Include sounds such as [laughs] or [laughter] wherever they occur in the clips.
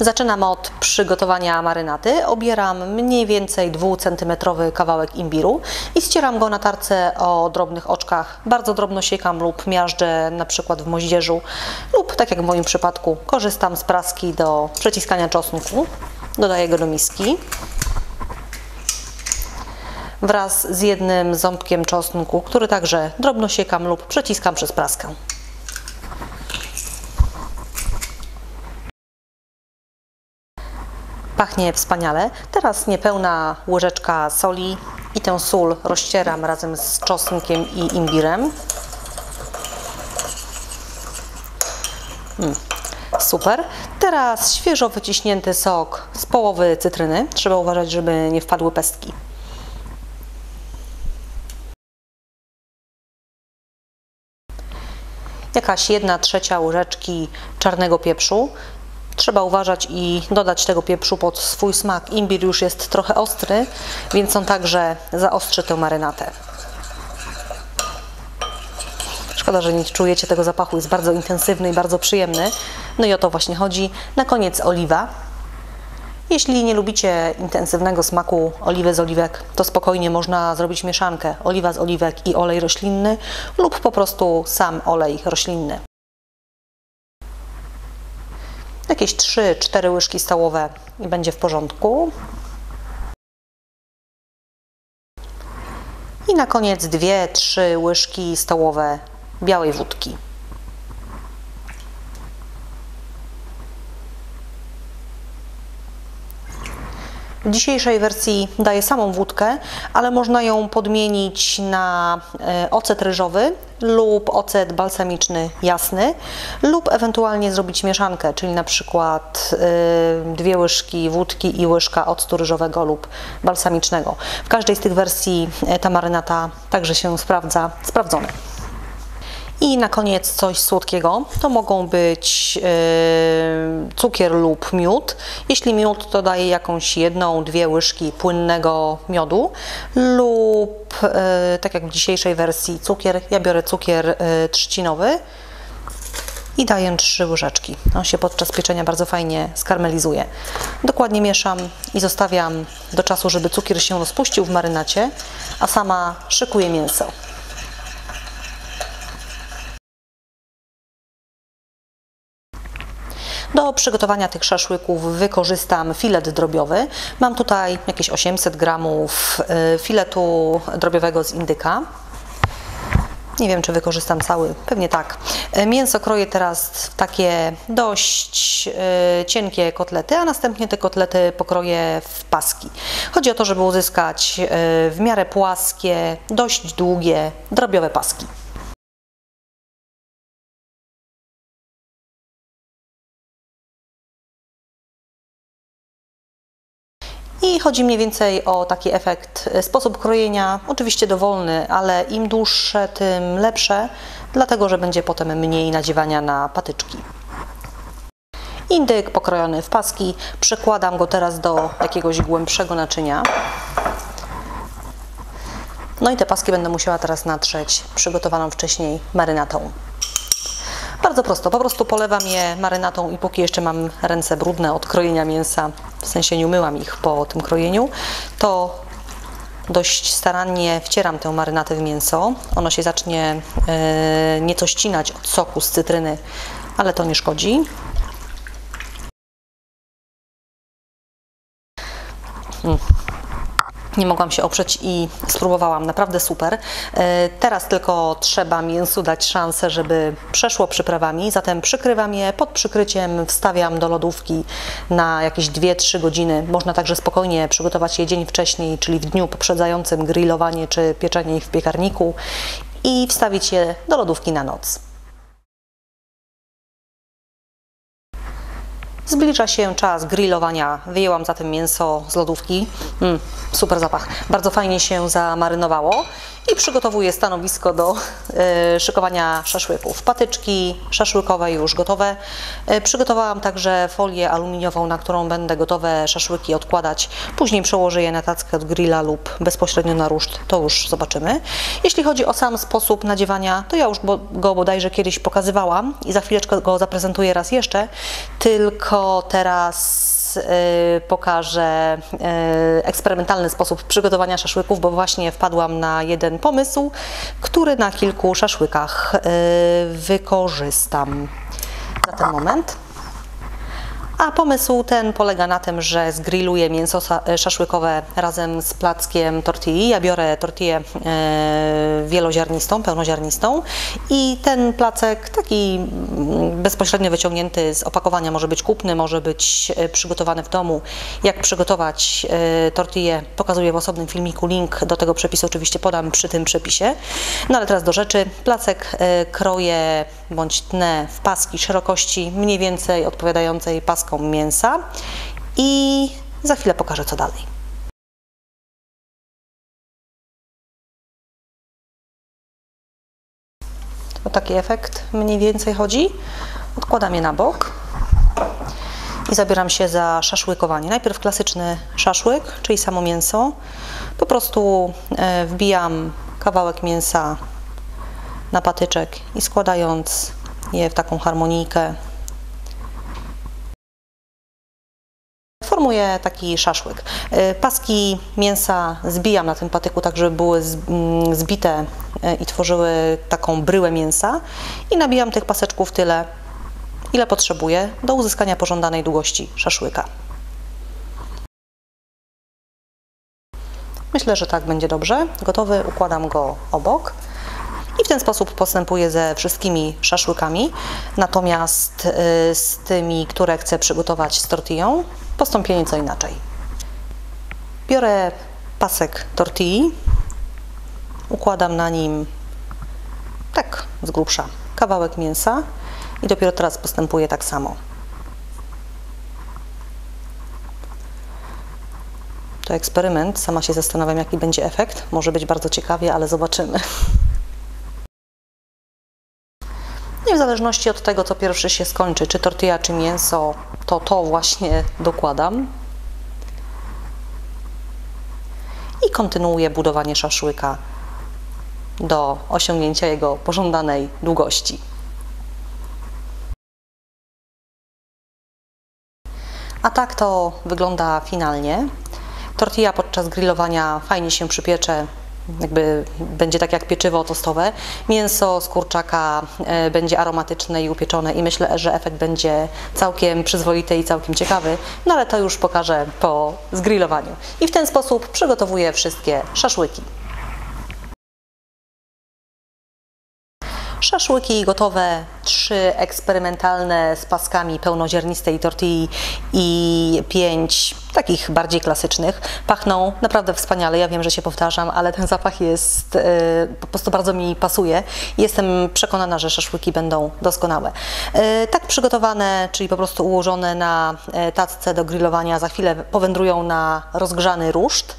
Zaczynam od przygotowania marynaty. Obieram mniej więcej 2 cm kawałek imbiru i ścieram go na tarce o drobnych oczkach. Bardzo drobno siekam lub miażdżę na przykład w moździerzu lub tak jak w moim przypadku korzystam z praski do przeciskania czosnku. Dodaję go do miski wraz z jednym ząbkiem czosnku, który także drobno siekam lub przeciskam przez praskę. Pachnie wspaniale. Teraz niepełna łyżeczka soli i tę sól rozcieram razem z czosnkiem i imbirem. Mm, super. Teraz świeżo wyciśnięty sok z połowy cytryny. Trzeba uważać, żeby nie wpadły pestki. Jakaś jedna trzecia łyżeczki czarnego pieprzu. Trzeba uważać i dodać tego pieprzu pod swój smak. Imbir już jest trochę ostry, więc on także zaostrzy tę marynatę. Szkoda, że nie czujecie tego zapachu, jest bardzo intensywny i bardzo przyjemny. No i o to właśnie chodzi. Na koniec oliwa. Jeśli nie lubicie intensywnego smaku oliwy z oliwek, to spokojnie można zrobić mieszankę oliwa z oliwek i olej roślinny lub po prostu sam olej roślinny. Jakieś 3-4 łyżki stołowe i będzie w porządku. I na koniec 2-3 łyżki stołowe białej wódki. W dzisiejszej wersji daję samą wódkę, ale można ją podmienić na e, ocet ryżowy lub ocet balsamiczny jasny lub ewentualnie zrobić mieszankę, czyli na przykład e, dwie łyżki wódki i łyżka octu ryżowego lub balsamicznego. W każdej z tych wersji e, ta marynata także się sprawdza, sprawdzone. I na koniec coś słodkiego. To mogą być yy, cukier lub miód. Jeśli miód, to daję jakąś jedną, dwie łyżki płynnego miodu lub, yy, tak jak w dzisiejszej wersji, cukier. Ja biorę cukier yy, trzcinowy i daję trzy łyżeczki. On się podczas pieczenia bardzo fajnie skarmelizuje. Dokładnie mieszam i zostawiam do czasu, żeby cukier się rozpuścił w marynacie, a sama szykuję mięso. Do przygotowania tych szaszłyków wykorzystam filet drobiowy. Mam tutaj jakieś 800 gramów y, filetu drobiowego z indyka. Nie wiem, czy wykorzystam cały, pewnie tak. Y, mięso kroję teraz w takie dość y, cienkie kotlety, a następnie te kotlety pokroję w paski. Chodzi o to, żeby uzyskać w miarę płaskie, dość długie, drobiowe paski. Chodzi mniej więcej o taki efekt, e, sposób krojenia, oczywiście dowolny, ale im dłuższe, tym lepsze, dlatego że będzie potem mniej nadziewania na patyczki. Indyk pokrojony w paski, przekładam go teraz do jakiegoś głębszego naczynia. No i te paski będę musiała teraz natrzeć przygotowaną wcześniej marynatą. Bardzo prosto, po prostu polewam je marynatą i póki jeszcze mam ręce brudne od krojenia mięsa, w sensie nie umyłam ich po tym krojeniu, to dość starannie wcieram tę marynatę w mięso. Ono się zacznie e, nieco ścinać od soku z cytryny, ale to nie szkodzi. Mm nie mogłam się oprzeć i spróbowałam. Naprawdę super. E, teraz tylko trzeba mięsu dać szansę, żeby przeszło przyprawami, zatem przykrywam je. Pod przykryciem wstawiam do lodówki na jakieś 2-3 godziny. Można także spokojnie przygotować je dzień wcześniej, czyli w dniu poprzedzającym grillowanie czy pieczenie ich w piekarniku i wstawić je do lodówki na noc. Zbliża się czas grillowania. Wyjęłam zatem mięso z lodówki. Mm, super zapach. Bardzo fajnie się zamarynowało. i przygotowuję stanowisko do e, szykowania szaszłyków. Patyczki szaszłykowe już gotowe. E, przygotowałam także folię aluminiową, na którą będę gotowe szaszłyki odkładać. Później przełożę je na tackę od grilla lub bezpośrednio na ruszt, to już zobaczymy. Jeśli chodzi o sam sposób nadziewania, to ja już go bodajże kiedyś pokazywałam i za chwileczkę go zaprezentuję raz jeszcze, tylko teraz Y, pokażę y, eksperymentalny sposób przygotowania szaszłyków, bo właśnie wpadłam na jeden pomysł, który na kilku szaszłykach y, wykorzystam. Za ten moment. A pomysł ten polega na tym, że zgrilluję mięso e, szaszłykowe razem z plackiem tortilli. Ja biorę tortillę e, wieloziarnistą, pełnoziarnistą i ten placek taki mm, bezpośrednio wyciągnięty z opakowania może być kupny, może być e, przygotowany w domu. Jak przygotować tortillę pokazuję w osobnym filmiku, link do tego przepisu oczywiście podam przy tym przepisie. No ale teraz do rzeczy. Placek kroję bądź tnę w paski szerokości mniej więcej odpowiadającej paskom mięsa i za chwilę pokażę co dalej. O taki efekt mniej więcej chodzi. Odkładam je na bok i zabieram się za szaszłykowanie. Najpierw klasyczny szaszłyk, czyli samo mięso. Po prostu e, wbijam kawałek mięsa na patyczek i składając je w taką harmonijkę formuję taki szaszłyk. Y, paski mięsa zbijam na tym patyku, tak żeby były mm, zbite y, i tworzyły taką bryłę mięsa i nabijam tych paseczków tyle, ile potrzebuję do uzyskania pożądanej długości szaszłyka. Myślę, że tak będzie dobrze. Gotowy, układam go obok. I w ten sposób postępuję ze wszystkimi szaszłykami. Natomiast y, z tymi, które chcę przygotować z tortillą, postąpię nieco inaczej. Biorę pasek tortilli, układam na nim tak z grubsza kawałek mięsa i dopiero teraz postępuję tak samo. To eksperyment, sama się zastanawiam jaki będzie efekt. Może być bardzo ciekawie, ale zobaczymy. [laughs] zależności od tego, co pierwszy się skończy, czy tortilla, czy mięso, to to właśnie dokładam. I kontynuuję budowanie szaszłyka do osiągnięcia jego pożądanej długości. A tak to wygląda finalnie. Tortilla podczas grillowania fajnie się przypiecze jakby będzie tak jak pieczywo tostowe. Mięso z kurczaka e, będzie aromatyczne i upieczone i myślę, że efekt będzie całkiem przyzwoity i całkiem ciekawy, no ale to już pokażę po zgrillowaniu. I w ten sposób przygotowuję wszystkie szaszłyki. Szaszłyki gotowe, trzy eksperymentalne z paskami pełnoziarnistej tortilli i pięć takich bardziej klasycznych. Pachną naprawdę wspaniale, ja wiem, że się powtarzam, ale ten zapach jest, yy, po prostu bardzo mi pasuje. Jestem przekonana, że szaszłyki będą doskonałe. Yy, tak przygotowane, czyli po prostu ułożone na e, tacce do grillowania, za chwilę powędrują na rozgrzany ruszt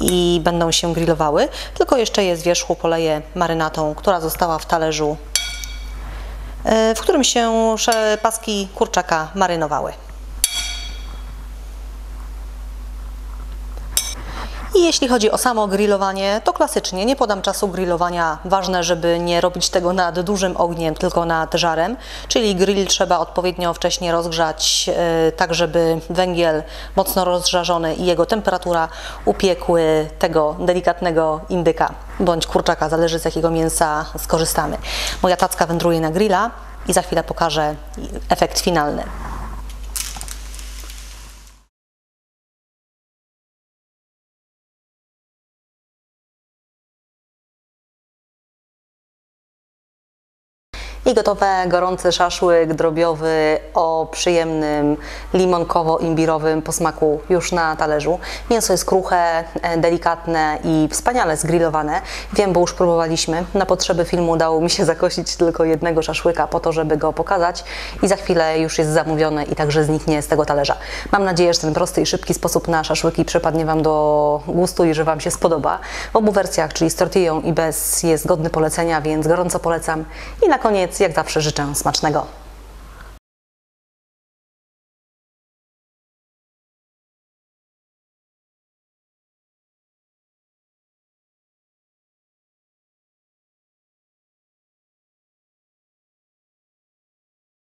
i będą się grillowały, tylko jeszcze je z wierzchu poleję marynatą, która została w talerzu, e, w którym się paski kurczaka marynowały. I jeśli chodzi o samo grillowanie, to klasycznie nie podam czasu grillowania. Ważne, żeby nie robić tego nad dużym ogniem, tylko nad żarem, czyli grill trzeba odpowiednio wcześnie rozgrzać, yy, tak żeby węgiel mocno rozżarzony i jego temperatura upiekły tego delikatnego indyka bądź kurczaka, zależy z jakiego mięsa skorzystamy. Moja tacka wędruje na grilla i za chwilę pokażę efekt finalny. I gotowe, gorący szaszłyk drobiowy o przyjemnym limonkowo-imbirowym posmaku już na talerzu. Mięso jest kruche, e, delikatne i wspaniale zgrillowane. Wiem, bo już próbowaliśmy. Na potrzeby filmu udało mi się [laughs] zakosić tylko jednego szaszłyka po to, żeby go pokazać i za chwilę już jest zamówiony i także zniknie z tego talerza. Mam nadzieję, że ten prosty i szybki sposób na szaszłyki przypadnie Wam do gustu i że Wam się spodoba. W obu wersjach, czyli z tortillą i bez, jest godny polecenia, więc gorąco polecam. I na koniec, jak zawsze, życzę smacznego.